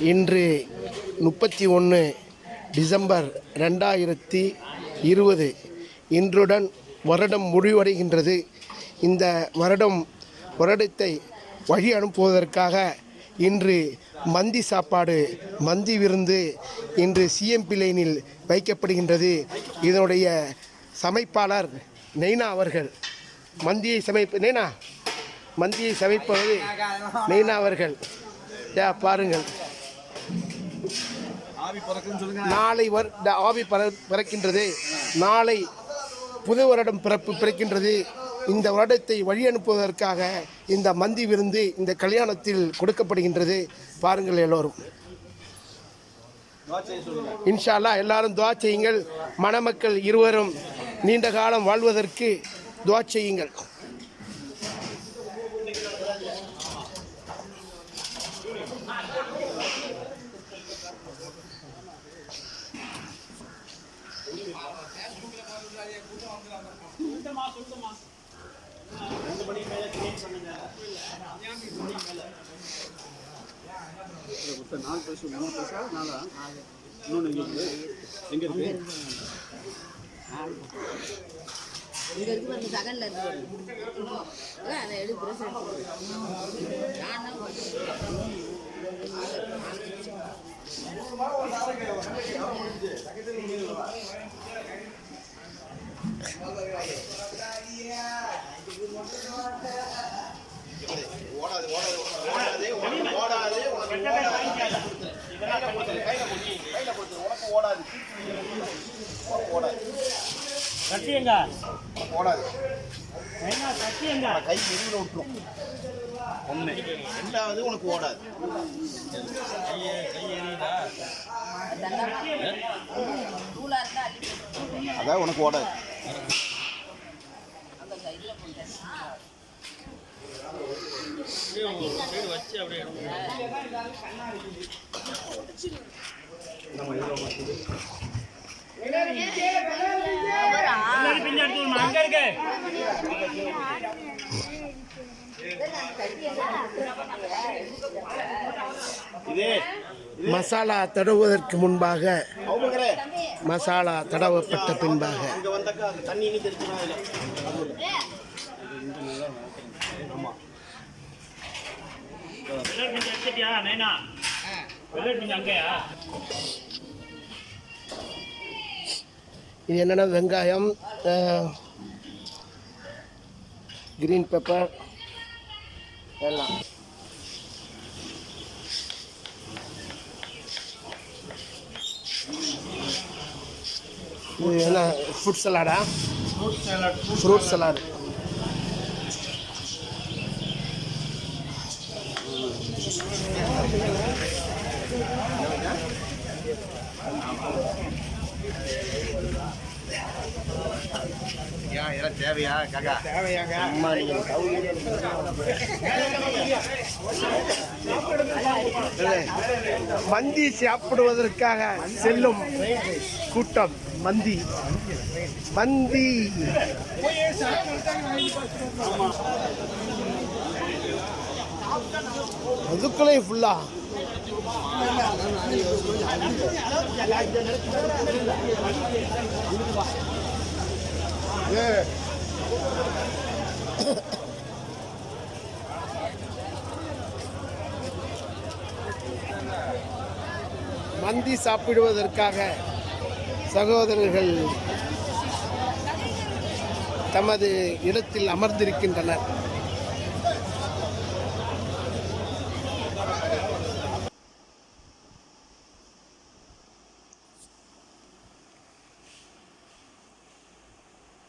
இன்று முப்பத்தி ஒன்று டிசம்பர் ரெண்டாயிரத்தி இருபது. இன்றுடன் வருடம் முடிவடைகின்றது. இந்த வருடம் வருடத்தை வழி அனுப்புவதற்காக இன்று மந்தி சாப்பாடு மந்தி விருந்து இன்று சிஎம்பி லைனில் வைக்கப்படுகின்றது. இதனுடைய சமைப்பாளர் நெய்னா அவர்கள். மந்தியை சமைப்பு நெய்னா? மந்தியை சமைப்பது நெய்னா அவர்கள். பாருங்கள். நாளை வர் ஆவி பற பிறக்கின்றது. நாளை புது வருடம் பிறப்பு பிறக்கின்றது. இந்த வருடத்தை வழி அனுப்புவதற்காக இந்த மந்தி விருந்து இந்த கல்யாணத்தில் கொடுக்கப்படுகின்றது. பாருங்கள் எல்லோரும். இன்ஷால்லா எல்லாரும் துவா செய்யுங்கள். மணமக்கள் இருவரும் நீண்ட காலம் வாழ்வதற்கு துவா செய்யுங்கள். மொத்தம் நாலு பைசா மூணு பைசா நாலா? இன்னொன்று எங்கே இருக்கு? எங்கே இருக்கு? இங்க இருக்கு பாருங்க சகல்ல இருக்கு அதான் அதை எடுத்து பிரஸ் நான் தான் கட்டியங்க ஓடாது என்ன கட்டியங்க கை வெளியில் விட்டுரும். ஒன்று ரெண்டாவது உனக்கு ஓடாது. அதான் உனக்கு ஓடாது. அந்த சைடில் போட்டு பின்னாடி எடுத்து அங்க இருக்கு இது. மசாலா தடவுவதற்கு முன்பாக மசாலா தடவப்பட்ட பின்பாக. அந்த இது என்னென்னா வெங்காயம் கிரீன் பெப்பர் எல்லாம். இது என்ன ஃப்ரூட் சலாடா ஃப்ரூட் சலாட் ஏன் இதெல்லாம் தேவையா காக்கா? தேவையாங்க. அம்மா நீங்கள் மந்தி சாப்பிடுவதற்காக செல்லும் கூட்டம் மந்தி. மந்தி. அதுக்குள்ளே ஃபுல்லா மந்தி சாப்பிடுவதற்காக சகோதரர்கள் தமது இடத்தில் அமர்ந்திருக்கின்றனர்.